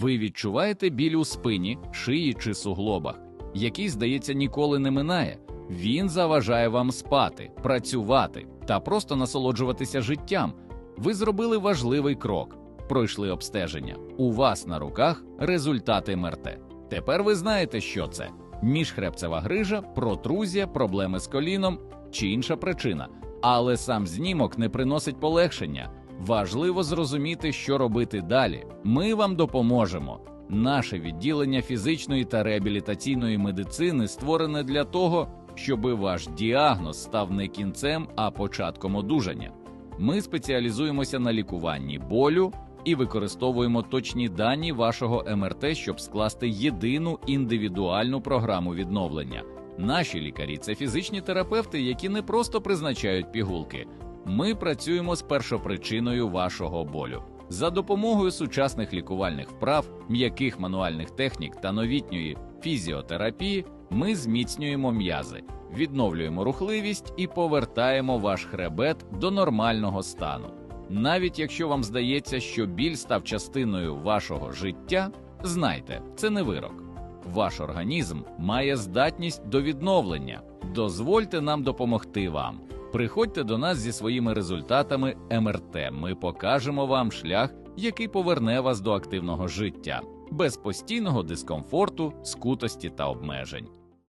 Ви відчуваєте біль у спині, шиї чи суглобах, який, здається, ніколи не минає. Він заважає вам спати, працювати та просто насолоджуватися життям. Ви зробили важливий крок, пройшли обстеження. У вас на руках результати МРТ. Тепер ви знаєте, що це: міжхребцева грижа, протрузія, проблеми з коліном чи інша причина. Але сам знімок не приносить полегшення. Важливо зрозуміти, що робити далі. Ми вам допоможемо. Наше відділення фізичної та реабілітаційної медицини створене для того, щоби ваш діагноз став не кінцем, а початком одужання. Ми спеціалізуємося на лікуванні болю і використовуємо точні дані вашого МРТ, щоб скласти єдину індивідуальну програму відновлення. Наші лікарі це фізичні терапевти, які не просто призначають пігулки. Ми працюємо з першопричиною вашого болю. За допомогою сучасних лікувальних вправ, м'яких мануальних технік та новітньої фізіотерапії ми зміцнюємо м'язи, відновлюємо рухливість і повертаємо ваш хребет до нормального стану. Навіть якщо вам здається, що біль став частиною вашого життя, знайте, це не вирок. Ваш організм має здатність до відновлення. Дозвольте нам допомогти вам. Приходьте до нас зі своїми результатами МРТ. Ми покажемо вам шлях, який поверне вас до активного життя, без постійного дискомфорту, скутості та обмежень.